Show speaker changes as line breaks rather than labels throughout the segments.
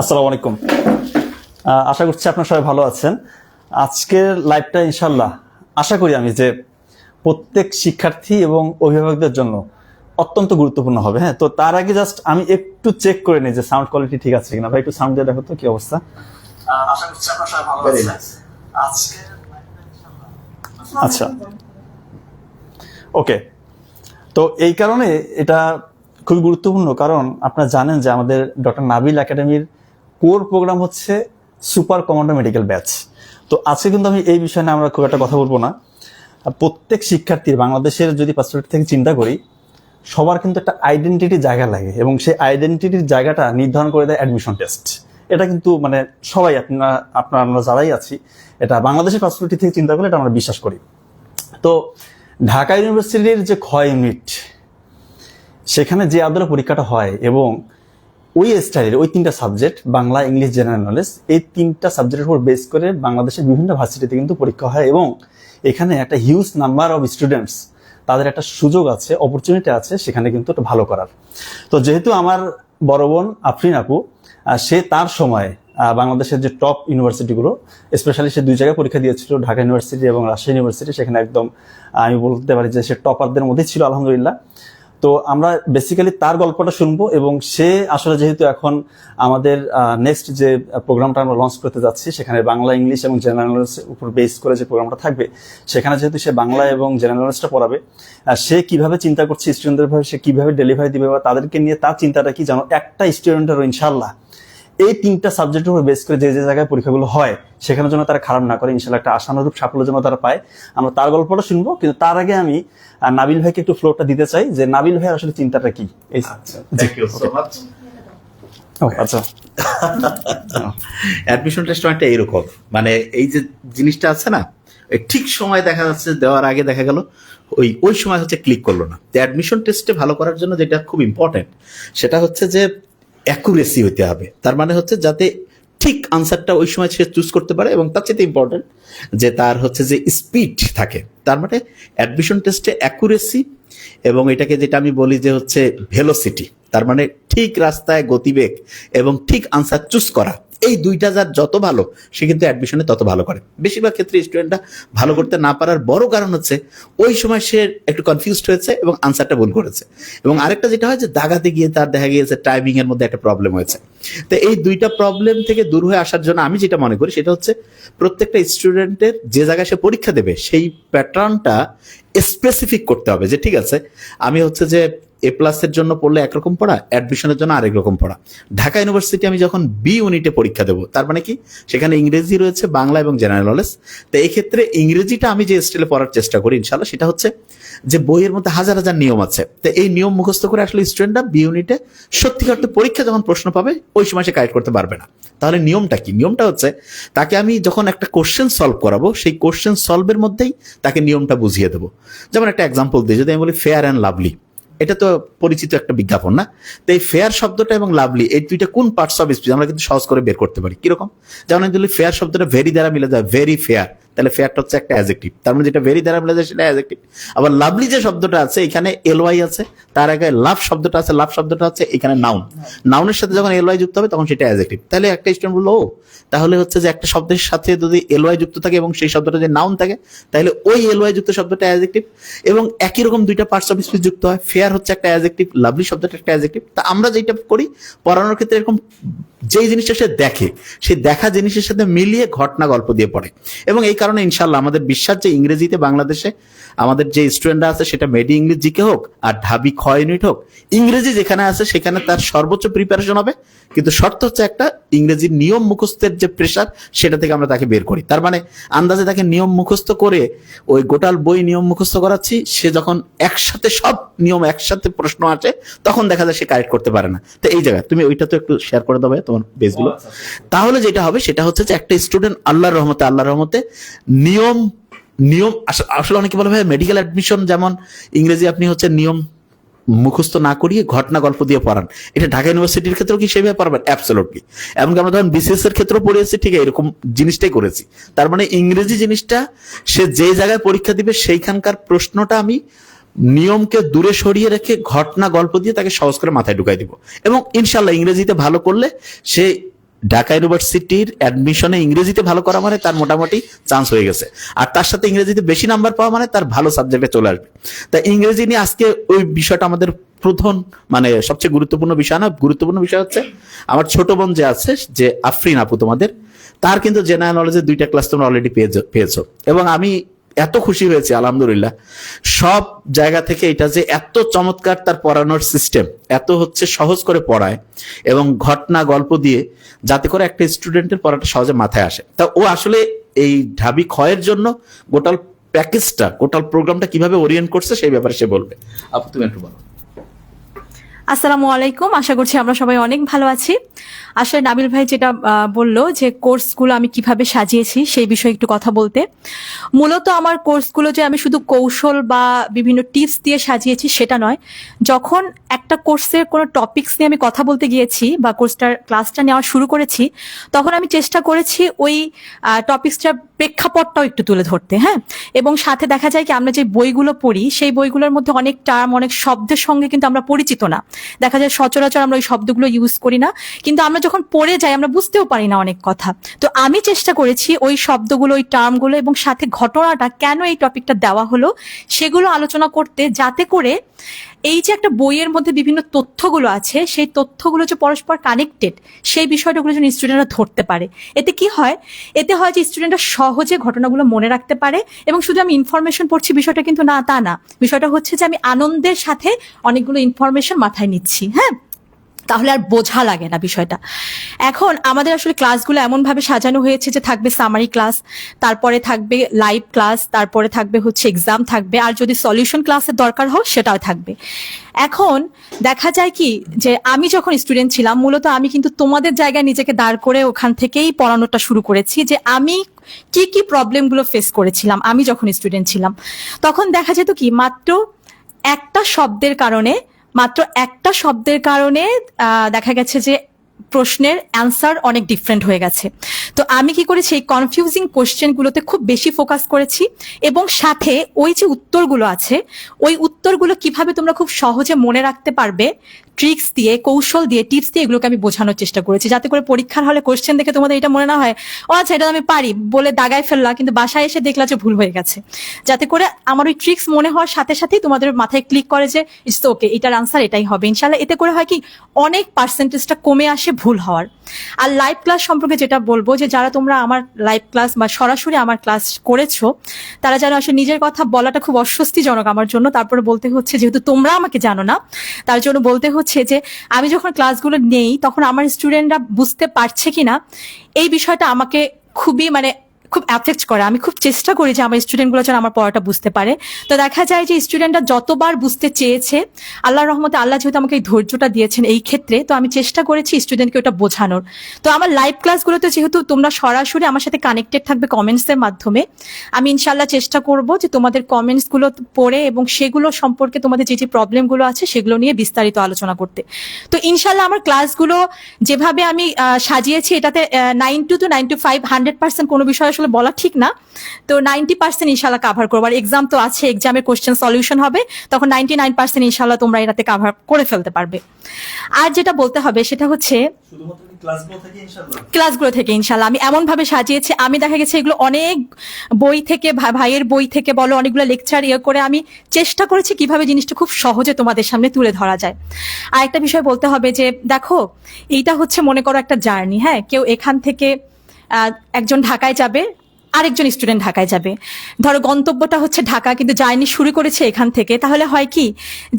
আসসালামু আলাইকুম। আশা করছি আপনার সবাই ভালো আছেন। আজকের লাইভটা ইনশাল্লাহ আশা করি আমি যে প্রত্যেক শিক্ষার্থী এবং অভিভাবকদের জন্য অত্যন্ত গুরুত্বপূর্ণ হবে। হ্যাঁ তো তার আগে জাস্ট আমি একটু চেক করে নিই যে সাউন্ড কোয়ালিটি ঠিক আছে কিনা। ভাই একটু সাউন্ড দিয়ে দেখো তো কি অবস্থা। আশা করছি আপনার সবাই ভালো আছেন। আজকের আচ্ছা। ওকে তো এই কারণে এটা খুবই গুরুত্বপূর্ণ, কারণ আপনারা জানেন যে আমাদের ডক্টর নাবিল একাডেমির কোর প্রোগ্রাম হচ্ছে সুপার কমান্ডো মেডিকেল ব্যাচ। তো আজকে কিন্তু আমি এই বিষয়ে নিয়ে আমরা খুব একটা কথা বলব না। প্রত্যেক শিক্ষার্থীর, বাংলাদেশের যদি পার্সপেক্টিভ থেকে চিন্তা করি, সবার কিন্তু একটা আইডেন্টিটি জায়গা লাগে এবং সেই আইডেন্টিটির জায়গাটা নির্ধারণ করে দেয় অ্যাডমিশন টেস্ট। এটা কিন্তু মানে সবাই, আপনারা আপনারা, আমরা যারাই আছি, এটা বাংলাদেশের পার্সপেক্টিভ থেকে চিন্তা করলে এটা আমরা বিশ্বাস করি। তো ঢাকা ইউনিভার্সিটির যে ক্ষয় ইউনিট সেখানে যে আদরে পরীক্ষাটা হয় এবং ওই স্টাইলের ওই তিনটা subject Bangla English general knowledge এই তিনটা সাবজেক্টের উপর বেস করে বাংলাদেশের বিভিন্ন ভার্সিটিতে কিন্তু পরীক্ষা হয় এবং এখানে একটা হিউজ নাম্বার অফ স্টুডেন্টস তাদের একটা সুযোগ আছে অপরচুনিটি আছে, সেখানে কিন্তু একটা ভালো করার। তো যেহেতু আমার বড় বোন আফরিন আপু সে তার সময় বাংলাদেশের যে টপ ইউনিভার্সিটিগুলো স্পেশালি সে দুই জায়গায় পরীক্ষা দিয়েছিল, ঢাকা ইউনিভার্সিটি এবং রাজশাহী ইউনিভার্সিটি সেখানে একদম আমি বলতে পারি যে সে টপারদের মধ্যেই ছিল, আলহামদুলিল্লাহ। তো আমরা বেসিক্যালি তার গল্পটা শুনব এবং সে আসলে যেহেতু এখন আমাদের নেক্সট যে প্রোগ্রামটা আমরা লঞ্চ করতে যাচ্ছি সেখানে বাংলা ইংলিশ এবং জেনারেল নলেজের উপর বেস করে যে প্রোগ্রামটা থাকবে সেখানে যেহেতু সে বাংলা এবং জেনারেল নলেজটা পড়াবে আর সে কীভাবে চিন্তা করছে স্টুডেন্টদের ভাবে সে কীভাবে ডেলিভারি দিবে বা তাদেরকে নিয়ে তার চিন্তাটা কি যেন একটা স্টুডেন্টের ইনশাল্লাহ এই তিনটা সাবজেক্টের উপর বেস করে যে যে জায়গায় পরীক্ষাগুলো হয় সেখানে যেন তারা খারাপ না করে ইনশাল্লাহ একটা আশানুরূপ সাফল্য যেন তারা পায়। আমরা তার গল্পটা শুনব কিন্তু তার আগে আমি নাবিল ভাইকে একটু ফ্লোরটা দিতে চাই যে নাবিল ভাই আসলে চিন্তাটা কি? এই আচ্ছা
অ্যাডমিশন টেস্ট অনেকটা এরকম। মানে এই যে জিনিসটা আছে না ঠিক সময় দেখা যাচ্ছে দেওয়ার আগে দেখা গেল ওই ওই সময় হচ্ছে ক্লিক করল না। তো অ্যাডমিশন টেস্টে ভালো করার জন্য যেটা খুব ইম্পর্টেন্ট সেটা হচ্ছে যে অ্যাকুরেসি হতে হবে। তার মানে হচ্ছে যাতে ঠিক আনসারটা ওই সময় সে চুজ করতে পারে এবং তার চেয়ে ইম্পর্টেন্ট যে তার হচ্ছে যে স্পিড থাকে। তার মানে অ্যাডমিশন টেস্টে অ্যাকুরেসি এবং এটাকে যেটা আমি বলি যে হচ্ছে ভেলোসিটি তার মানে ঠিক রাস্তায় গতিবেগ এবং ঠিক আনসার চুজ করা। এই দুইটা যার যত ভালো, সে কিন্তু অ্যাডমিশনে তত ভালো করে। বেশিরভাগ ক্ষেত্রে স্টুডেন্টরা ভালো করতে না পারার বড় কারণ হচ্ছে, ওই সময় সে একটু কনফিউজড হয়েছে এবং আনসারটা ভুল করেছে। এবং আরেকটা যেটা হয় যে, দাগাতে গিয়ে তার দেখা গিয়েছে টাইমিং এর মধ্যে একটা প্রবলেম হয়েছে। তো এই দুইটা প্রবলেম থেকে দূর হয়ে আসার জন্য আমি যেটা মনে করি, সেটা হচ্ছে প্রত্যেকটা স্টুডেন্টের যে জায়গায় সে পরীক্ষা দেবে, সেই প্যাটার্নটা স্পেসিফিক করতে হবে যে, ঠিক আছে, আমি হচ্ছে যে এ প্লাসের জন্য পড়লে একরকম পড়া অ্যাডমিশনের জন্য আরেক রকম পড়া। ঢাকা ইউনিভার্সিটি আমি যখন বি ইউনিটে পরীক্ষা দেবো, তার মানে কি? সেখানে ইংরেজি রয়েছে, বাংলা এবং জেনারেল নলেজ তো এই ক্ষেত্রে ইংরেজিটা আমি যে স্টাইলে পড়ার চেষ্টা করি ইনশাল্লাহ সেটা হচ্ছে যে বইয়ের মধ্যে হাজার হাজার নিয়ম আছে। তো এই নিয়ম মুখস্থ করে আসলে স্টুডেন্টরা বি ইউনিটে সত্যিকার পরীক্ষা যখন প্রশ্ন পাবে, ওই সময় সে কারেক্ট করতে পারবে না। তাহলে নিয়মটা কি? নিয়মটা হচ্ছে, তাকে আমি যখন একটা কোশ্চেন সলভ করাবো, সেই কোশ্চেন সলভের মধ্যেই তাকে নিয়মটা বুঝিয়ে দেবো। যেমন একটা এক্সাম্পল দিই, যদি আমি বলি ফেয়ার অ্যান্ড লাভলি এটা তো পরিচিত একটা বিজ্ঞাপন, না? তো এই ফেয়ার শব্দটা এবং লাভলি এই দুইটা কোন পার্টস অফ স্পিচ আমরা কিন্তু সহজ করে বের করতে পারি। কীরকম? যেমন ফেয়ার শব্দটা ভেরি দ্বারা মিলে যায় ভেরি ফেয়ার তাহলে ফেয়ারটা হচ্ছে একটা অ্যাজেক্টিভ তার মানে যেটা ভেরি দ্বারা মিলে সেটা অ্যাজেক্টিভ আবার লাভলি যে শব্দটা আছে, এখানে এলওয়াই আছে, তার আগে লাভ শব্দটা আছে লাভ শব্দটা আছে এখানে নাউন নাউনের সাথে যখন এলওয়াই যুক্ত হবে, তখন সেটা অ্যাজেক্টিভ তাহলে একটা স্টুডেন্ট বলল, ও, তাহলে হচ্ছে যে একটা শব্দের সাথে যদি এলওয়াই যুক্ত থাকে এবং সেই শব্দটা যদি নাউন থাকে, তাহলে ওই এলওয়াই যুক্ত শব্দটা অ্যাজেক্টিভ এবং একই রকম দুইটা পার্টস অফ স্পিচ যুক্ত হয়। ফেয়ার হচ্ছে একটা অ্যাজেক্টিভ লাভলি শব্দটা একটা অ্যাজেক্টিভ তা আমরা যেটা করি, পড়ানোর ক্ষেত্রে এরকম যেই জিনিসটা সে দেখে সেই দেখা জিনিসের সাথে মিলিয়ে ঘটনা গল্প দিয়ে পড়ে। এবং এই কারণে ইনশাল্লাহ আমাদের বিশ্বাস যে ইংরেজিতে বাংলাদেশে আমাদের যে স্টুডেন্টরা আছে, সেটা মেডি ইংলিশ জিকে হোক আর ঢাবি খ ইউনিট হোক, ইংরেজি যেখানে আছে, সেখানে তার সর্বোচ্চ প্রিপারেশন হবে। কিন্তু শর্ত হচ্ছে একটা ইংরেজির নিয়ম মুখস্থের যে প্রেশার সেটা থেকে আমরা তাকে বের করি। তার মানে আন্দাজে তাকে নিয়ম মুখস্থ করে ওই গোটাল বই নিয়ম মুখস্থ করাচ্ছি সে যখন একসাথে সব নিয়ম একসাথে প্রশ্ন আসে তখন দেখা যায় সে কারেক্ট করতে পারে না। তো এই জায়গায় তুমি ওইটা তো একটু শেয়ার করে দেবে তোমার বেসগুলো তাহলে যেটা হবে সেটা হচ্ছে যে একটা স্টুডেন্ট আল্লাহর রহমতে আল্লাহর রহমতে নিয়ম নিয়ম আস- আসলে অনেকে বলে ভাই মেডিকেল অ্যাডমিশন যেমন ইংরেজি আপনি হচ্ছে নিয়ম মুখস্থ না করিয়ে ঘটনা গল্প দিয়ে পড়ান। এটা ঢাকা ইউনিভার্সিটির ক্ষেত্রেও কি সেভাবে পারবেন? অ্যাবসোলুটলি এমনকি আমরা ধরেন বিসিএস এর ক্ষেত্রেও পড়িয়েছি ঠিক এরকম জিনিসটাই করেছি। তার মানে ইংরেজি জিনিসটা সে যে জায়গায় পরীক্ষা দিবে, সেইখানকার প্রশ্নটা আমি নিয়মকে দূরে সরিয়ে রেখে ঘটনা গল্প দিয়ে তাকে সহজ করে মাথায় ঢুকাই দিব। এবং ইনশাল্লাহ ইংরেজিতে ভালো করলে সে ঢাকা ইউনিভার্সিটির অ্যাডমিশনে ইংরেজিতে ভালো করা মানে তার মোটামুটি চান্স হয়ে গেছে। আর তার সাথে ইংরেজিতে বেশি নাম্বার পাওয়া মানে তার ভালো সাবজেক্টে চলে আসবে। তা ইংরেজি নিয়ে আজকে ওই বিষয়টা আমাদের প্রধান মানে সবচেয়ে গুরুত্বপূর্ণ বিষয় না, গুরুত্বপূর্ণ বিষয় হচ্ছে আমার ছোট বোন যে আছে, যে আফরিন আপু তোমাদের, তার কিন্তু জেনারেল নলেজের দুইটা ক্লাস তোমরা অলরেডি পেয়েছ। এবং আমি এত খুশি হয়েছে, আলহামদুলিল্লাহ। সব জায়গা থেকে এটা যে এত চমৎকার তার পড়ানোর সিস্টেম এত হচ্ছে সহজ করে পড়ায় এবং ঘটনা, গল্প দিয়ে যাতে করে একটা স্টুডেন্টের পড়াটা সহজে মাথায় আসে। তা ও আসলে এই ঢাবি ক্ষয়ের জন্য গোটাল প্যাকেজটা, গোটাল প্রোগ্রামটা কীভাবে ওরিয়েন্ট করছে সেই ব্যাপারে সে বলবে। আপু, তুমি একটু বলো।
আসসালামু আলাইকুম, আশা করছি আমরা সবাই অনেক ভালো আছি। আসলে নাবিল ভাই যেটা বলল যে কোর্সগুলো আমি কীভাবে সাজিয়েছি সেই বিষয়ে একটু কথা বলতে। মূলত আমার কোর্সগুলো যে আমি শুধু কৌশল বা বিভিন্ন টিপস দিয়ে সাজিয়েছি সেটা নয়, যখন একটা কোর্সের কোনো টপিকস নিয়ে আমি কথা বলতে গিয়েছি বা কোর্সটার ক্লাসটা নেওয়া শুরু করেছি, তখন আমি চেষ্টা করেছি ওই টপিকসটার প্রেক্ষাপটটাও একটু তুলে ধরতে হ্যাঁ? এবং সাথে দেখা যায় কি আমরা যে বইগুলো পড়ি, সেই বইগুলোর মধ্যে অনেক টার্ম, অনেক শব্দের সঙ্গে কিন্তু আমরা পরিচিত না। দেখা যায় সচরাচর আমরা ওই শব্দগুলো ইউজ করি না, কিন্তু আমরা যখন পড়ে যাই, আমরা বুঝতেও পারি না অনেক কথা। তো আমি চেষ্টা করেছি ওই শব্দগুলো, ওই টার্মগুলো এবং সাথে ঘটনাটা কেন এই টপিকটা দেওয়া হলো, সেগুলো আলোচনা করতে, যাতে করে এই যে একটা বইয়ের মধ্যে বিভিন্ন তথ্যগুলো আছে, সেই তথ্যগুলো যে পরস্পর কানেক্টেড সেই বিষয়টাগুলো যেন স্টুডেন্টরা ধরতে পারে। এতে কি হয়? এতে হয় যে স্টুডেন্টরা সহজে ঘটনাগুলো মনে রাখতে পারে এবং শুধু আমি ইনফরমেশন পড়ছি বিষয়টা কিন্তু না, তা না। বিষয়টা হচ্ছে যে আমি আনন্দের সাথে অনেকগুলো ইনফরমেশন মাথায় নিচ্ছি হ্যাঁ? তাহলে আর বোঝা লাগে না বিষয়টা। এখন আমাদের আসলে ক্লাসগুলো এমনভাবে সাজানো হয়েছে যে থাকবে সামারি ক্লাস তারপরে থাকবে লাইভ ক্লাস তারপরে থাকবে হচ্ছে এক্সাম থাকবে, আর যদি সলিউশন ক্লাসের দরকার হয় সেটাও থাকবে। এখন দেখা যায় কি যে আমি যখন স্টুডেন্ট ছিলাম, মূলত আমি কিন্তু তোমাদের জায়গায় নিজেকে দাঁড় করে ওখান থেকেই পড়ানোটা শুরু করেছি যে আমি কি কি প্রবলেমগুলো ফেস করেছিলাম, আমি যখন স্টুডেন্ট ছিলাম। তখন দেখা যেত কি মাত্র একটা শব্দের কারণে মাত্র একটা শব্দের কারণে দেখা গেছে যে প্রশ্নের অ্যান্সার অনেক ডিফারেন্ট হয়ে গেছে। তো আমি কি করেছি, এই কনফিউজিং কোশ্চেনগুলোতে খুব বেশি ফোকাস করেছি এবং সাথে ওই যে উত্তরগুলো আছে, ওই উত্তরগুলো কীভাবে তোমরা খুব সহজে মনে রাখতে পারবে ট্রিক্স দিয়ে, কৌশল দিয়ে টিপস দিয়ে এগুলোকে আমি বোঝানোর চেষ্টা করেছি। যাতে করে পরীক্ষার হলে কোশ্চেন দেখে তোমাদের এটা মনে না হয়, ও আচ্ছা এটা আমি পারি বলে দাগায় ফেললা কিন্তু বাসায় এসে দেখলা যে ভুল হয়ে গেছে। যাতে করে আমার ওই ট্রিক্স মনে হওয়ার সাথে সাথেই তোমাদের মাথায় ক্লিক করে যে, ইটস ওকে, এটার আনসার এটাই হবে। ইনশাল্লাহ এতে করে হয় কি, অনেক পার্সেন্টেজটা কমে আসে ভুল হওয়ার। আর লাইভ ক্লাস সম্পর্কে যেটা বলব, যে যারা তোমরা আমার লাইভ ক্লাস বা সরাসরি আমার ক্লাস করেছ, তারা যেন আসলে নিজের কথা বলাটা খুব অস্বস্তিজনক আমার জন্য। তারপরে বলতে হচ্ছে, যেহেতু তোমরা আমাকে জানো না, তার জন্য বলতে হচ্ছে যে আমি যখন ক্লাসগুলো নেই, তখন আমার স্টুডেন্টরা বুঝতে পারছে কিনা, এই বিষয়টা আমাকে খুবই মানে খুব অ্যাফেক্ট করে। আমি খুব চেষ্টা করি যে আমার স্টুডেন্টগুলো যেন আমার পড়াটা বুঝতে পারে। তো দেখা যায় যে স্টুডেন্টরা যতবার বুঝতে চেয়েছে আল্লাহ রহমতে আল্লাহ যেহেতু আমাকে এই ধৈর্যটা দিয়েছেন এই ক্ষেত্রে, তো আমি চেষ্টা করেছি স্টুডেন্টকে ওটা বোঝানোর। তো আমার লাইভ ক্লাসগুলোতে যেহেতু তোমরা সরাসরি আমার সাথে কানেক্টেড থাকবে কমেন্টসের মাধ্যমে, আমি ইনশাল্লাহ চেষ্টা করব যে তোমাদের কমেন্টসগুলো পড়ে এবং সেগুলো সম্পর্কে তোমাদের যে যে প্রবলেমগুলো আছে সেগুলো নিয়ে বিস্তারিত আলোচনা করতে। তো ইনশাল্লাহ আমার ক্লাসগুলো যেভাবে আমি সাজিয়েছি এটাতে nine two two nine two five hundred percent কোনো বিষয় বলা ঠিক না। তো নাইনটি পার্সেন্ট ইনশাল্লাহ কাভার করব। আর এক্সাম তো আছে এক্সামের কোশ্চেন সলিউশন হবে। তখন নাইনটি নাইন পার্সেন্ট ইনশাল্লাহ তোমরা এটাতে কাভার করে ফেলতে পারবে। আর যেটা বলতে হবে সেটা হচ্ছে
ক্লাসগুলো থেকে
ইনশাল্লাহ আমি এমন ভাবে সাজিয়েছি আমি দেখা গেছে এগুলো অনেক বই থেকে ভাইয়ের বই থেকে বলো অনেকগুলো লেকচার ইয়ে করে আমি চেষ্টা করেছি কীভাবে জিনিসটা খুব সহজে তোমাদের সামনে তুলে ধরা যায়। আর একটা বিষয় বলতে হবে যে দেখো এইটা হচ্ছে মনে করো একটা জার্নি হ্যাঁ? কেউ এখান থেকে একজন ঢাকায় যাবে, আরেকজন স্টুডেন্ট ঢাকায় যাবে। ধরো গন্তব্যটা হচ্ছে ঢাকা, কিন্তু জার্নি শুরু করেছে এখান থেকে। তাহলে হয় কি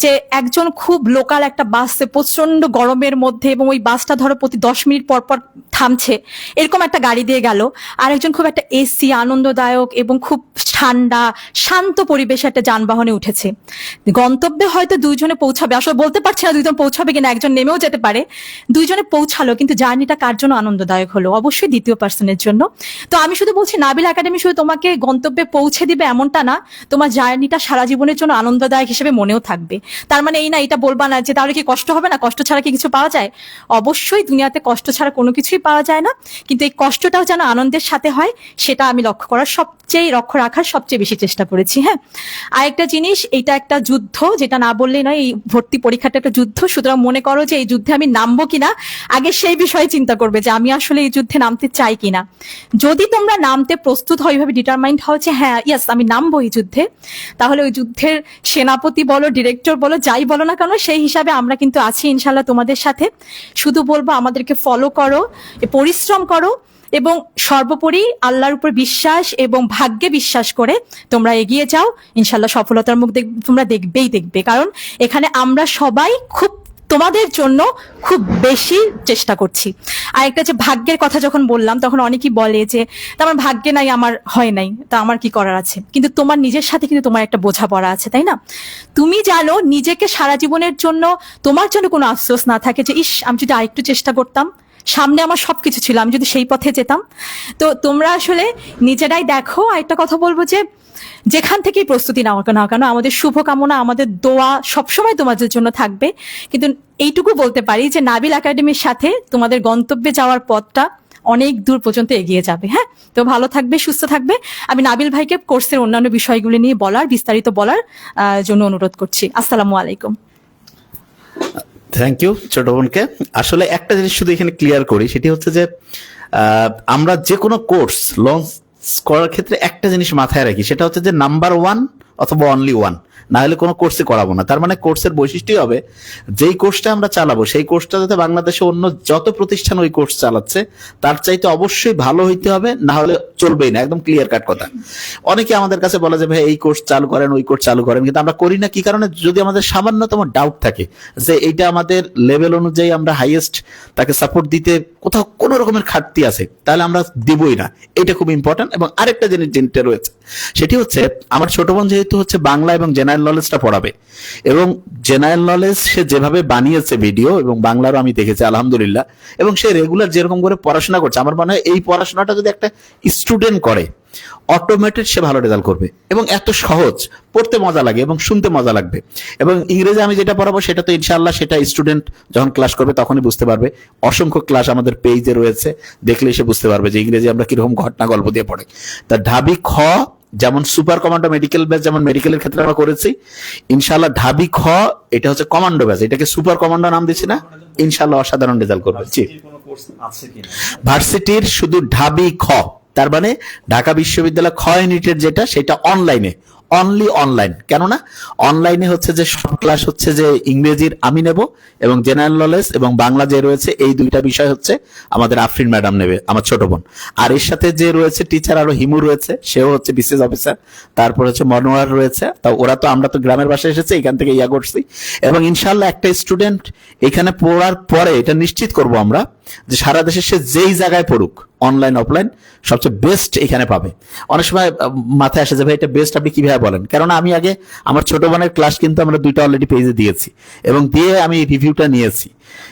যে একজন খুব লোকাল একটা বাসে প্রচণ্ড গরমের মধ্যে এবং ওই বাসটা ধরো প্রতি দশ মিনিট পর পর থামছে, এরকম একটা গাড়ি দিয়ে গেল। আর একজন খুব একটা এসি আনন্দদায়ক এবং খুব ঠান্ডা, শান্ত পরিবেশে একটা যানবাহনে উঠেছে। গন্তব্যে হয়তো দুইজনে পৌঁছাবে। আসলে বলতে পারছি না দুইজন পৌঁছাবে কিনা, একজন নেমেও যেতে পারে। দুইজনে পৌঁছালো, কিন্তু জার্নিটা কার জন্য আনন্দদায়ক হলো? অবশ্যই দ্বিতীয় পার্সনের জন্য। তো আমি শুধু বলছি, নাবিল একাডেমি শুধু তোমাকে গন্তব্যে পৌঁছে দিবে এমনটা না, তোমার জার্নিটা সারা জীবনের জন্য আনন্দদায়ক হিসেবে মনেও থাকবে। তার মানে এই না, এটা বলবা না যে তাহলে কি কষ্ট হবে না? কষ্ট ছাড়া কি কিছু পাওয়া যায়? অবশ্যই দুনিয়াতে কষ্ট ছাড়া কোনো কিছুই পাওয়া যায় না। কিন্তু এই কষ্টটাও যেন আনন্দের সাথে হয়, সেটা আমি লক্ষ্য করার সবচেয়ে লক্ষ্য রাখার সবচেয়ে বেশি চেষ্টা করেছি হ্যাঁ। আরেকটা জিনিস, এটা একটা যুদ্ধ, যেটা না বললে নয়, এই ভর্তি পরীক্ষাটা একটা যুদ্ধ। সুতরাং মনে করো যে এই যুদ্ধে আমি নামবো কিনা, আগে সেই বিষয়ে চিন্তা করবে যে আমি আসলে এই যুদ্ধে নামতে চাই কিনা। যদি তোমরা নামতে প্রস্তুত হয় এইভাবে ডিটারমাইন্ড হও যে হ্যাঁ ইয়াস আমি নামবো এই যুদ্ধে, তাহলে ওই যুদ্ধের সেনাপতি বলো ডিরেক্টর বলো, যাই বলো না কেন, সেই হিসাবে আমরা কিন্তু আছি ইনশাল্লাহ তোমাদের সাথে। শুধু বলব আমাদেরকে ফলো করো পরিশ্রম করো এবং সর্বোপরি আল্লাহর উপর বিশ্বাস এবং ভাগ্যে বিশ্বাস করে তোমরা এগিয়ে যাও। ইনশাল্লাহ সফলতার মুখ দেখ- তোমরা দেখবেই দেখবে। কারণ এখানে আমরা সবাই খুব তোমাদের জন্য খুব বেশি চেষ্টা করছি। আর একটা যে ভাগ্যের কথা যখন বললাম, তখন অনেকেই বলে যে, "তা আমার ভাগ্যে নাই, আমার হয় নাই, তা আমার কি করার আছে? কিন্তু তোমার নিজের সাথে কিন্তু তোমার একটা বোঝাপড়া আছে, তাই না? তুমি জানো নিজেকে সারা জীবনের জন্য তোমার জন্য কোনো আফসোস না থাকে যে, ইস, আমি যদি আরেকটু চেষ্টা করতাম সামনে আমার সবকিছু ছিল, আমি যদি সেই পথে যেতাম। তো তোমরা আসলে নিজেরাই দেখো আর একটা কথা বলব যে যেখান থেকেই প্রস্তুতি নাও না কেন আমাদের শুভকামনা, আমাদের দোয়া সবসময় তোমাদের জন্য থাকবে। কিন্তু এইটুকু বলতে পারি যে নাবিল একাডেমির সাথে তোমাদের গন্তব্যে যাওয়ার পথটা অনেক দূর পর্যন্ত এগিয়ে যাবে হ্যাঁ? তো ভালো থাকবে, সুস্থ থাকবে। আমি নাবিল ভাইকে কোর্সের অন্যান্য বিষয়গুলি নিয়ে বলার, বিস্তারিত বলার জন্য অনুরোধ করছি। আসসালামু আলাইকুম।
থ্যাংক ইউ ছোট বোনকে। আসলে একটা জিনিস শুধু এখানে ক্লিয়ার করি, সেটি হচ্ছে যে আমরা যে কোনো কোর্স লঞ্চ করার ক্ষেত্রে একটা জিনিস মাথায় রাখি, সেটা হচ্ছে যে নাম্বার ওয়ান অথবা অনলি ওয়ান না হলে কোনো কোর্সে করাবো না। তার মানে কোর্সের বৈশিষ্ট্যই হবে, যেই কোর্সটা আমরা চালাবো, সেই কোর্সটা যাতে বাংলাদেশে অন্য যত প্রতিষ্ঠান ওই কোর্স চালাচ্ছে, তার চাইতে অবশ্যই ভালো হইতে হবে না হলে চলবেই না, একদম ক্লিয়ার কাট কথা। অনেকে আমাদের কাছে বলে যে, ভাই, এই কোর্স চালু করেন, ওই কোর্স চালু করেন। কিন্তু আমরা করি না, কি কারণে? যদি আমাদের সামান্যতম ডাউট থাকে যে, এইটা আমাদের লেভেল অনুযায়ী আমরা হাইয়েস্ট তাকে সাপোর্ট দিতে কোথাও কোনো রকমের ঘাটতি আছে, তাহলে আমরা দিবই না। এটা খুব ইম্পর্টেন্ট এবং আরেকটা জিনিস যেটা রয়েছে, সেটি হচ্ছে, আমার ছোট বোন যেহেতু হচ্ছে বাংলা এবং জেনারেল নলেজটা পড়াবে। এবং জেনারেল নলেজ সে যেভাবে বানিয়েছে ভিডিও এবং বাংলারও আমি দেখেছি, আলহামদুলিল্লাহ, এবং সে রেগুলার যেরকম করে পড়াশোনা করছে, আমার মনে হয় এই পড়াশোনাটা যদি একটা স্টুডেন্ট করে অটোমেটেড সে ভালো রেজাল্ট করবে। এবং এত সহজ, পড়তে মজা লাগে এবং শুনতে মজা লাগবে। এবং ইংরেজি আমি যেটা পড়াবো, সেটা তো ইনশাআল্লাহ সেটা স্টুডেন্ট যখন ক্লাস করবে, তখনই বুঝতে পারবে। অসংখ্য ক্লাস আমাদের পেজে রয়েছে, দেখলে সে বুঝতে পারবে যে ইংরেজি আমরা কীরকম ঘটনা গল্প দিয়ে পড়ে। তা ঢাবি খ যেমন সুপার কমান্ডো মেডিকেল ব্যাচ যেমন মেডিকেলের ক্ষেত্রে আমরা করেছি ইনশাল্লাহ ঢাবি খ এটা হচ্ছে কমান্ডো ব্যাচ এটাকে সুপার কমান্ডো নাম দিচ্ছি না ইনশাল্লাহ অসাধারণ রেজাল্ট করবে। জি। ভার্সিটির শুধু ঢাবি খ তার মানে ঢাকা বিশ্ববিদ্যালয় খ ইউনিটের যেটা সেটা অনলাইনে অনলি অনলাইন কেননা অনলাইনে হচ্ছে যে সব ক্লাস হচ্ছে যে ইংরেজির আমি নেব এবং জেনারেল নলেজ এবং বাংলা যে রয়েছে, এই দুইটা বিষয় হচ্ছে আমাদের আফরিন ম্যাডাম নেবে, আমার ছোট বোন। আর এর সাথে যে রয়েছে টিচার আরও হিমু রয়েছে, সেও হচ্ছে বিসিএস অফিসার তারপর হচ্ছে মনোয়ার রয়েছে। তা ওরা তো, আমরা তো গ্রামের বাসায় এসেছে, এখান থেকে ইয়া করছি। এবং ইনশাল্লাহ একটা স্টুডেন্ট এখানে পড়ার পরে, এটা নিশ্চিত করব আমরা, যে সারা দেশে সে যেই জায়গায় পড়ুক অনলাইন অফলাইন সবচেয়ে বেস্ট এখানে পাবে। অনেক সময় মাথায় আসে যে, ভাই, এটা বেস্ট আপনি কীভাবে বলেন? কারণ আমি আগে আমার ছোট বোনের ক্লাস কিন্তু আমরা দুইটা অলরেডি পেজে দিয়েছি এবং দিয়ে আমি রিভিউটা নিয়েছি।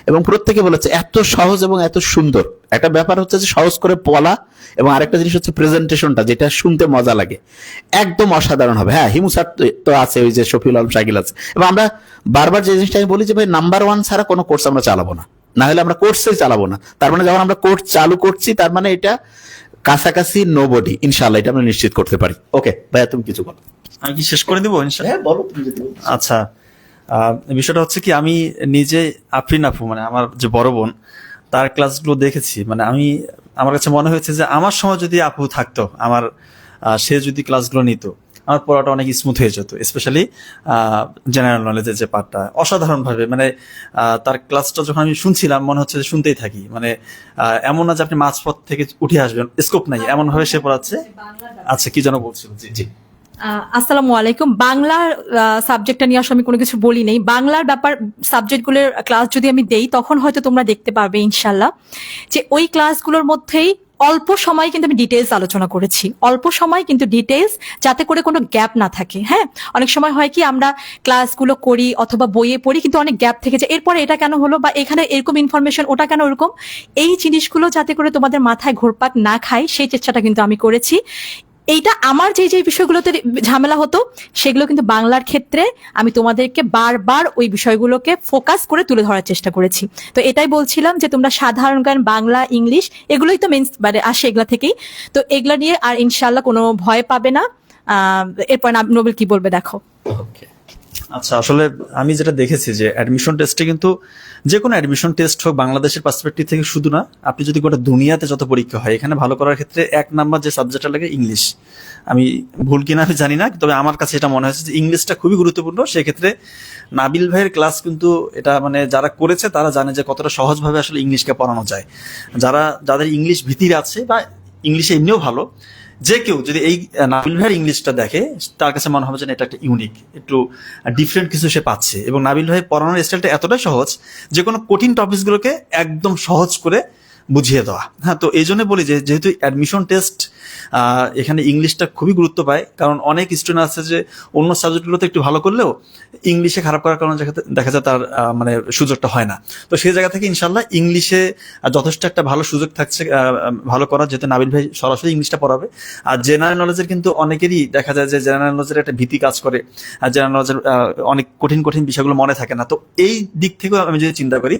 এবং প্রত্যেকে বলেছে, এত সহজ এবং এত সুন্দর। একটা ব্যাপার হচ্ছে যে, সহজ করে বলা এবং আরেকটা জিনিস হচ্ছে প্রেজেন্টেশনটা যেটা শুনতে মজা লাগে। একদম অসাধারণ হবে। হ্যাঁ হিমু স্যার তো- আছে, ওই যে শফিউল আলম শাকিল আছে। এবং আমরা বারবার যে জিনিসটা আমি বলি যে, ভাই নাম্বার ওয়ান ছাড়া কোনো কোর্স আমরা চালাবো না। না হলে আমরা কোর্সেই চালাবো না। তার মানে যখন আমরা কোর্স চালু করছি তার মানে এটা কাছাকাছি নো বডি ইনশাল্লাহ এটা আমরা নিশ্চিত করতে পারি। ওকে ভাইয়া তুমি কিছু বলো।
আমি কি শেষ করে দিব ইনশাল্লাহ
হ্যাঁ বলো তুমি যদি
আচ্ছা বিষয়টা হচ্ছে কি আমি নিজে আফরিন আপু মানে আমার যে বড় বোন তার ক্লাসগুলো দেখেছি। মানে আমি আমার কাছে মনে হয়েছে যে আমার সময় যদি আপু থাকতো আমার সে যদি ক্লাসগুলো নিত আমার পড়াটা অনেক স্মুথ হয়ে যেত স্পেশালি জেনারেল নলেজের যে পার্টটা অসাধারণ ভাবে মানে তার ক্লাসটা যখন আমি শুনছিলাম, মনে হচ্ছে যে শুনতেই থাকি। মানে এমন না যে আপনি মাঝপথ থেকে উঠে আসবেন স্কোপ নাই এমন ভাবে সে পড়াচ্ছে। আচ্ছা কি যেন বলছিল? জি জি।
আসসালামু আলাইকুম। বাংলার সাবজেক্টটা নিয়ে আসলে আমি কোনো কিছু বলি নেই। বাংলার ব্যাপার সাবজেক্টগুলোর ক্লাস যদি আমি দেই, তখন হয়তো তোমরা দেখতে পারবে ইনশাল্লাহ যে ওই ক্লাসগুলোর মধ্যেই অল্প সময় কিন্তু আমি ডিটেলস আলোচনা করেছি। অল্প সময় কিন্তু ডিটেলস যাতে করে কোনো গ্যাপ না থাকে হ্যাঁ? অনেক সময় হয় কি আমরা ক্লাসগুলো করি অথবা বইয়ে পড়ি কিন্তু অনেক গ্যাপ থেকে যায়। এরপরে এটা কেন হলো বা এখানে এরকম ইনফরমেশন ওটা কেন ওরকম এই জিনিসগুলো যাতে করে তোমাদের মাথায় ঘোরপাক না খায়, সেই চেষ্টাটা কিন্তু আমি করেছি। এইটা আমার যে যে বিষয়গুলোতে ঝামেলা হতো, সেগুলো কিন্তু বাংলার ক্ষেত্রে আমি তোমাদেরকে বারবার ওই বিষয়গুলোকে ফোকাস করে তুলে ধরার চেষ্টা করেছি। তো এটাই বলছিলাম যে তোমরা সাধারণ জ্ঞান, বাংলা, ইংলিশ, এগুলোই তো মেন মানে আসে এগুলা থেকেই। তো এগুলা নিয়ে আর ইনশাল্লাহ কোনো ভয় পাবে না। এরপর নোবেল কি বলবে দেখো।
ওকে
আচ্ছা আসলে আমি যেটা দেখেছি যে অ্যাডমিশন টেস্টে কিন্তু যে কোনো অ্যাডমিশন টেস্ট হোক, বাংলাদেশের পার্সপেক্টিভ থেকে শুধু না, আপনি যদি গোটা দুনিয়াতে যত পরীক্ষা হয়, এখানে ভালো করার ক্ষেত্রে এক নাম্বার যে সাবজেক্টটা লাগে ইংলিশ আমি ভুল কিনা আমি জানি না, তবে আমার কাছে এটা মনে হয়েছে যে ইংলিশটা খুবই গুরুত্বপূর্ণ। সেক্ষেত্রে নাবিল ভাইয়ের ক্লাস কিন্তু এটা মানে যারা করেছে, তারা জানে যে কতটা সহজভাবে আসলে ইংলিশকে পড়ানো যায়। যারা, যাদের ইংলিশ ভীতির আছে বা ইংলিশে এমনিও ভালো যে কেউ যদি এই নাবিল ভাইয়ের ইংলিশটা দেখে, তার কাছে মনে হবে যে এটা একটা ইউনিক একটু ডিফারেন্ট কিছু সে পাচ্ছে। এবং নাবিল ভাই পড়ানোর স্টাইলটা এতটাই সহজ, যে কোনো কঠিন টপিকসগুলোকে একদম সহজ করে বুঝিয়ে দেওয়া। হ্যাঁ তো এই জন্য বলি যে, যেহেতু অ্যাডমিশন টেস্ট এখানে ইংলিশটা খুবই গুরুত্ব পায়, কারণ অনেক স্টুডেন্ট আছে যে অন্য সাবজেক্টগুলোতে একটু ভালো করলেও ইংলিশে খারাপ করার কারণে দেখা- যায় তার মানে সুযোগটা হয় না। তো সেই জায়গা থেকে ইনশাল্লাহ ইংলিশে যথেষ্ট একটা ভালো সুযোগ থাকছে ভালো করার, যেহেতু নাবিল ভাই সরাসরি ইংলিশটা পড়াবে। আর জেনারেল নলেজের কিন্তু অনেকেরই দেখা যায় যে জেনারেল নলেজের একটা ভীতি কাজ করে, আর জেনারেল নলেজের অনেক কঠিন কঠিন বিষয়গুলো মনে থাকে না। তো এই দিক থেকেও আমি যদি চিন্তা করি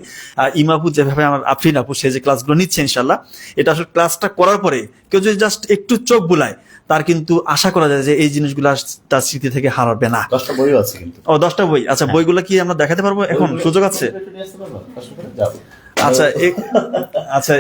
ইমাপু যেভাবে আমার আফরিন আপু সে যে ক্লাসগুলো নিচ্ছে ইনশাল্লাহ এটা আসলে ক্লাসটা করার পরে কেউ যদি জাস্ট একটু চোখ বুলায় তার কিন্তু আশা করা যায় যে এই জিনিসগুলো তার স্মৃতি থেকে হারাবে না।
দশটা বইও আছে কিন্তু।
ও দশটা বই? আচ্ছা বইগুলো কি আমরা দেখাতে পারব? এখন সুযোগ আছে? আচ্ছা আচ্ছা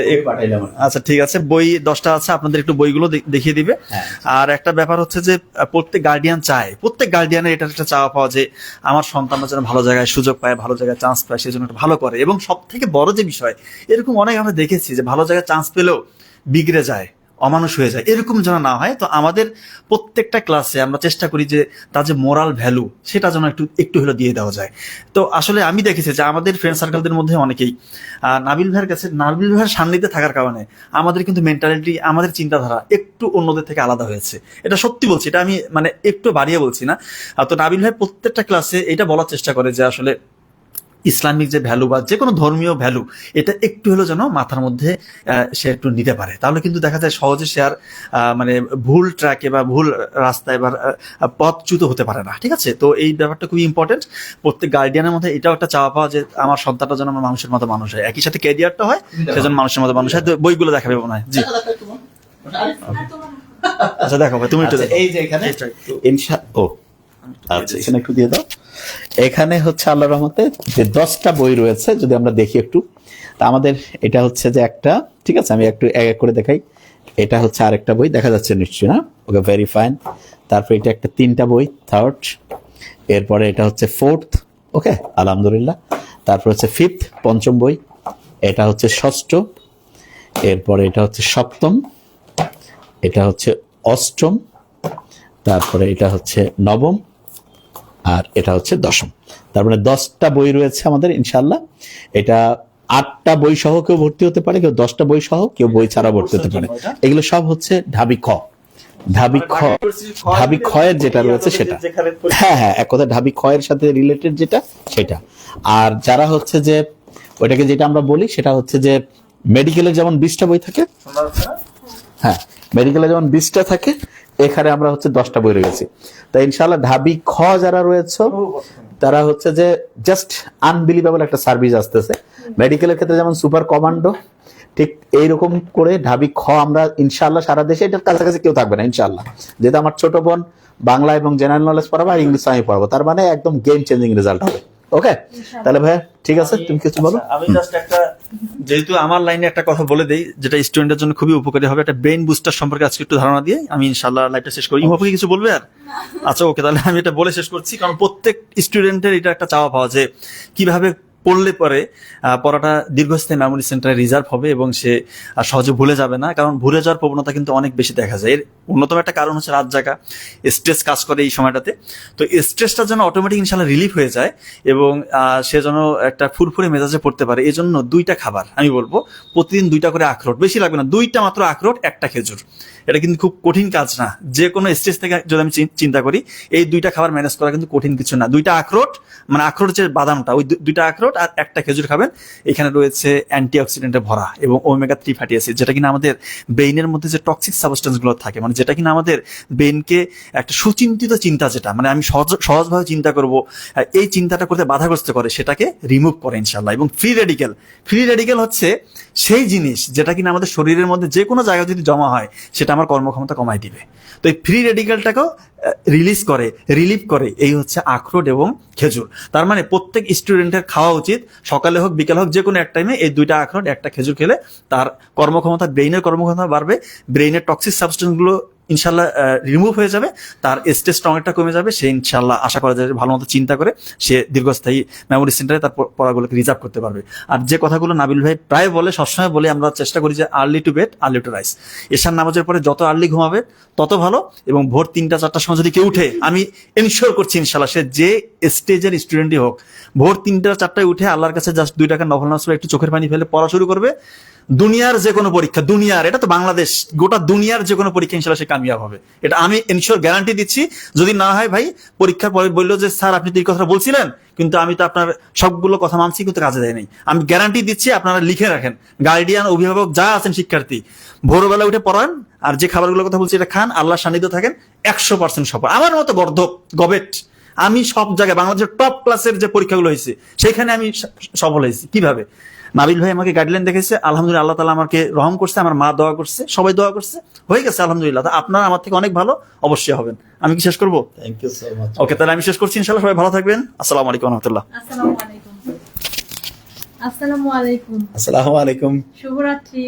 আচ্ছা ঠিক আছে। বই দশটা আছে আপনাদের একটু বইগুলো দেখিয়ে দিবে।
হ্যাঁ।
আর একটা ব্যাপার হচ্ছে যে প্রত্যেক গার্ডিয়ান চায়। প্রত্যেক গার্ডিয়ানের এটা একটা চাওয়া পাওয়া যে আমার সন্তানরা যেন ভালো জায়গায় সুযোগ পায় ভালো জায়গায় চান্স পায় সেই জন্য একটা ভালো করে। এবং সব থেকে বড় যে বিষয় এরকম অনেক আমরা দেখেছি যে ভালো জায়গায় চান্স পেলেও বিগড়ে যায়। অমানুষ হয়ে যায়। এরকম যেন না হয়, তো আমাদের প্রত্যেকটা ক্লাসে আমরা চেষ্টা করি যে তার যে মোরাল ভ্যালু সেটা যেন একটু একটু হলেও দিয়ে দেওয়া যায়। তো আসলে আমি দেখেছি যে আমাদের ফ্রেন্ড সার্কেলদের মধ্যে অনেকেই নাবিল ভাইয়ের কাছে, নাবিল ভাইয়ের সান্নিধ্যে থাকার কারণে আমাদের কিন্তু মেন্টালিটি আমাদের চিন্তাধারা একটু অন্যদের থেকে আলাদা হয়েছে। এটা সত্যি বলছি, এটা আমি মানে একটু বাড়িয়ে বলছি না। তো নাবিল ভাই প্রত্যেকটা ক্লাসে এটা বলার চেষ্টা করে যে আসলে ইসলামিক যে ভ্যালু বা যে কোনো ধর্মীয় ভ্যালু এটা একটু হলেও যেন মাথার মধ্যে সে একটু নিতে পারে। তাহলে কিন্তু দেখা যায় সহজে সে আর আহ, মানে ভুল ট্র্যাকে বা ভুল রাস্তায় বা আহ, পথচ্যুত হতে পারে না ঠিক আছে? তো এই ব্যাপারটা খুবই ইম্পর্টেন্ট প্রত্যেক গার্ডিয়ানের মধ্যে এটাও একটা চাওয়া পাওয়া যে আমার সন্তানটা যেন আমার মানুষের মতো মানুষ হয়। একই সাথে ক্যারিয়ারটা হয় সেজন্য মানুষের মতো মানুষ হয়। বইগুলো দেখাবে মনে হয়। জি। আচ্ছা দেখো তুমি একটু
আচ্ছা, এই যে এখানে ইনশা ও আচ্ছা এখানে একটু দিয়ে দাও। এখানে হচ্ছে আল্লাহ রহমতে যে দশটা বই রয়েছে, যদি আমরা দেখি একটু, তা আমাদের এটা হচ্ছে যে একটা, ঠিক আছে? আমি একটু এক এক করে দেখাই। এটা হচ্ছে আরেকটা বই, দেখা যাচ্ছে নিশ্চয়ই, না? ওকে ভেরি ফাইন তারপর এটা একটা তিনটা বই থার্ড এরপরে এটা হচ্ছে ফোর্থ ওকে? আলহামদুলিল্লাহ। তারপর হচ্ছে ফিফথ পঞ্চম বই। এটা হচ্ছে ষষ্ঠ। এরপরে এটা হচ্ছে সপ্তম। এটা হচ্ছে অষ্টম। তারপরে এটা হচ্ছে নবম। আর এটা হচ্ছে দশম। তার মানে দশটা বই রয়েছে আমাদের ইনশাল্লাহ এটা আটটা বই সহ কেউ ভর্তি হতে পারে কেউ দশটা বই সহ কেউ বই ছাড়া ভর্তি হতে পারে। এগুলো সব হচ্ছে ঢাবি খ। ঢাবি খ ঢাবি খয়ের যেটা রয়েছে সেটা। হ্যাঁ হ্যাঁ এক কথা ঢাবি খয়ের সাথে রিলেটেড যেটা সেটা। আর যারা হচ্ছে যে ওইটাকে যেটা আমরা বলি সেটা হচ্ছে যে মেডিকেলের যেমন বিশটা বই থাকে হ্যাঁ মেডিকেলে যেমন বিশটা থাকে এখানে আমরা হচ্ছে দশটা বই রয়েছি। তো ইনশাল্লাহ ঢাবি খ যারা রয়েছে তারা হচ্ছে যে জাস্ট আনবিলিভেবল একটা সার্ভিস আসতেছে। মেডিকেলের ক্ষেত্রে যেমন সুপার কমান্ডো ঠিক এইরকম করে ঢাবি খ আমরা ইনশাল্লাহ সারা দেশে এটার কাছাকাছি কেউ থাকবে না ইনশাল্লাহ যেহেতু আমার ছোট বোন বাংলা এবং জেনারেল নলেজ পড়াবো আর ইংলিশ আমি পড়াবো তার মানে একদম গেম চেঞ্জিং রেজাল্ট হবে। ওকে তাহলে ভাইয়া ঠিক আছে তুমি কিছু বলো?
আচ্ছা, আমি জাস্ট একটা যেহেতু আমার লাইনে একটা কথা বলে দেই যেটা স্টুডেন্টের জন্য খুবই উপকারী হবে একটা ব্রেন বুস্টার সম্পর্কে আজকে একটু ধারণা দিয়ে আমি ইনশাআল্লাহ লাইফটা শেষ করি। ইমাপুকে কিছু বলবে আর? আচ্ছা ওকে তাহলে আমি এটা বলে শেষ করছি কারণ প্রত্যেক স্টুডেন্টের এটা একটা চাওয়া পাওয়া যে কীভাবে পড়লে পরে পড়াটা দীর্ঘস্থায়ী মেমোরি সেন্টারে রিজার্ভ হবে এবং সে সহজে ভুলে যাবে না। কারণ ভুলে যাওয়ার প্রবণতা কিন্তু অনেক বেশি দেখা যায়। এর অন্যতম একটা কারণ হচ্ছে রাত জাগা। স্ট্রেস কাজ করে এই সময়টাতে। তো স্ট্রেসটা যেন অটোমেটিক ইনশাল্লাহ রিলিফ হয়ে যায় এবং সে যেন একটা ফুরফুরে মেজাজে পড়তে পারে। এই জন্য দুইটা খাবার আমি বলব। প্রতিদিন দুইটা করে আখরোট। বেশি লাগবে না। দুইটা মাত্র আখরোট, একটা খেজুর। এটা কিন্তু খুব কঠিন কাজ না। যে কোনো স্ট্রেস থেকে যদি আমি চিন- চিন্তা করি, এই দুইটা খাবার ম্যানেজ করা কিন্তু কঠিন কিছু না। দুইটা আখরোট মানে আখরোট যে বাদামটা, ওই দুইটা আখরোট আর একটা খেজুর খাবেন। এখানে রয়েছে অ্যান্টি অক্সিডেন্টে ভরা এবং ওমেগা থ্রি ফ্যাটি অ্যাসিড, যেটা কিনা আমাদের ব্রেইনের মধ্যে যে টক্সিক সাবস্টেন্সগুলো থাকে মানে যেটা কিনা আমাদের ব্রেইনকে একটা সুচিন্তিত চিন্তা যেটা মানে আমি সহজ, সহজভাবে চিন্তা করব এই চিন্তাটা করতে বাধাগ্রস্ত করে, সেটাকে রিমুভ করে ইনশাল্লাহ এবং ফ্রি রেডিকেল ফ্রি রেডিকেল হচ্ছে সেই জিনিস যেটা কিনা আমাদের শরীরের মধ্যে যে কোনো জায়গায় যদি জমা হয়, সেটা আমার কর্মক্ষমতা কমায় দিবে। তো এই ফ্রি রেডিকেলটাকেও রিলিজ করে রিলিভ করে, এই হচ্ছে আখরোট এবং খেজুর। তার মানে প্রত্যেক স্টুডেন্টের খাওয়া উচিত। সকালে হোক, বিকেল হোক যে কোনো এক টাইমে এই দুইটা আখরোট, একটা খেজুর খেলে তার কর্মক্ষমতা, ব্রেইনের কর্মক্ষমতা বাড়বে। ব্রেইনের টক্সিক সাবস্টেন্সগুলো ইনশাল্লাহ রিমুভ হয়ে যাবে। তার স্ট্রেস অনেকটা কমে যাবে। সে ইনশাল্লাহ আশা করা যায় ভালো মতো চিন্তা করে সে দীর্ঘস্থায়ী মেমোরি সেন্টারে তার পড়াগুলোকে রিজার্ভ করতে পারবে। আর যে কথাগুলো নাবিল ভাই প্রায় বলে, সবসময় বলে, আমরা চেষ্টা করি যে early to bed early to rise এশার নামাজের পরে যত আর্লি ঘুমাবে, তত ভালো। এবং ভোর তিনটা, চারটার সময় যদি কেউ উঠে, আমি এনশিওর করছি ইনশাল্লাহ, সে যে স্টেজের স্টুডেন্টই হোক, ভোর তিনটা, চারটায় উঠে আল্লাহর কাছে জাস্ট দুই টাকা নামাজ পড়ে একটু চোখের পানি ফেলে পড়া শুরু করবে। দুনিয়ার যে কোনো পরীক্ষা, দুনিয়ার, এটা তো বাংলাদেশ, গোটা দুনিয়ার যে কোনো পরীক্ষা ইনশাল্লাহ সে কামিয়াব হবে। এটা আমি এনশিওর গ্যারান্টি দিচ্ছি, যদি না হয় ভাই, পরীক্ষার পরে বলল যে, স্যার, আপনি তো এই কথা বলছিলেন, কিন্তু আমি তো আপনার সবগুলো কথা মানছি, কিন্তু কাজে দেয় নাই। আমি গ্যারান্টি দিচ্ছি, আপনারা লিখে রাখেন। গার্ডিয়ান অভিভাবক, যা আছেন শিক্ষার্থী, ভোরবেলা উঠে পড়ান, আর যে খাবারগুলোর কথা বলছি, এটা খান আল্লাহ সান্নিধ্য থাকেন, একশো পার্সেন্ট সফল। আমার মতো গর্ধব, গবেট, আমি সব জায়গায় বাংলাদেশের টপ ক্লাসের যে পরীক্ষাগুলো হয়েছে, সেখানে আমি সফল হয়েছি। কীভাবে? নাবিল ভাই আমাকে গাইডলাইন দেখেছে আলহামদুলিল্লাহ আল্লাহ তালা আমাকে রহম করছে আমার মা দোয়া করছে সবাই দোয়া করছে হয়ে গেছে আলহামদুলিল্লাহ। তা আপনারা আমার থেকে অনেক ভালো অবশ্যই হবেন। আমি কি শেষ করব?
Thank you so much
okay তাহলে আমি শেষ করছি ইনশাল্লাহ সবাই ভালো থাকবেন। আসসালামু আলাইকুম রহমতুল্লাহ।
আসসালামু আলাইকুম। আসসালামু আলাইকুম।
আসসালামু আলাইকুম।
শুভরাত্রি।